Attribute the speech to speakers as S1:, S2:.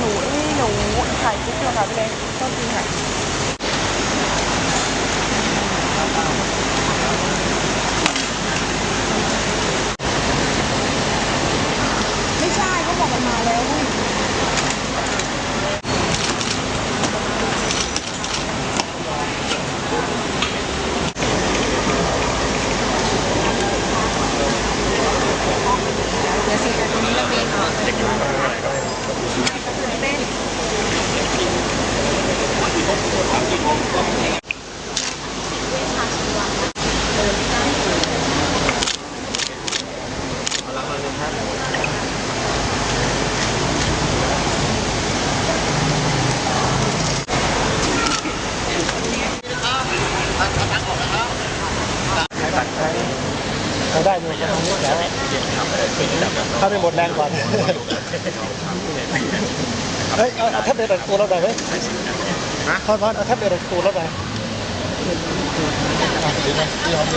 S1: หนูเอ้ยหนูถ่ายคลิปอยค่ะพี่เล็ก
S2: ต้องกินค่ะ
S3: เราได้อยู่ตรงนี้แล้วถ้าไม่หมดแรงก่อนเฮ้ยเอาเอาแท็บเล็ตตัวเราหน่อยเฮ้ยพอนพอเอาแท็บเล็ตตัวเราหน่อยอะไดีหอมดี